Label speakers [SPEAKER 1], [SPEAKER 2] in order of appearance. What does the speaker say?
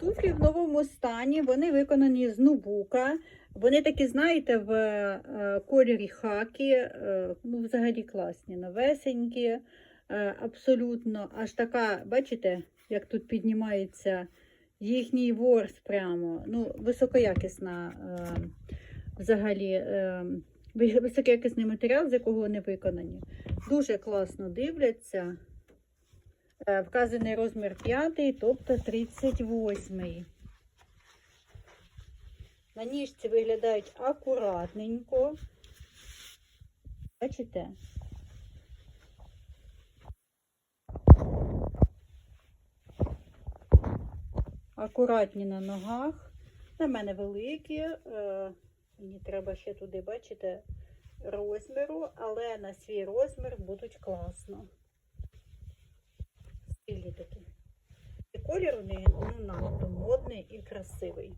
[SPEAKER 1] Туфлі в новому стані, вони виконані з нубука. Вони такі, знаєте, в е, кольорі хакі, е, ну, взагалі класні, новесенькі, е, абсолютно. Аж така, бачите, як тут піднімається їхній ворс прямо. Ну, високоякісна взагалі. Високоякісний матеріал, з якого вони виконані. Дуже класно дивляться. Е, Вказаний розмір 5, тобто 38. На ніжці виглядають акуратненько. Бачите? Акуратні на ногах. На мене великі. е, Мені треба ще туди, бачите, розміру, але на свій розмір будуть класно. Стильні такі. І колір неї ну, надто модний і красивий.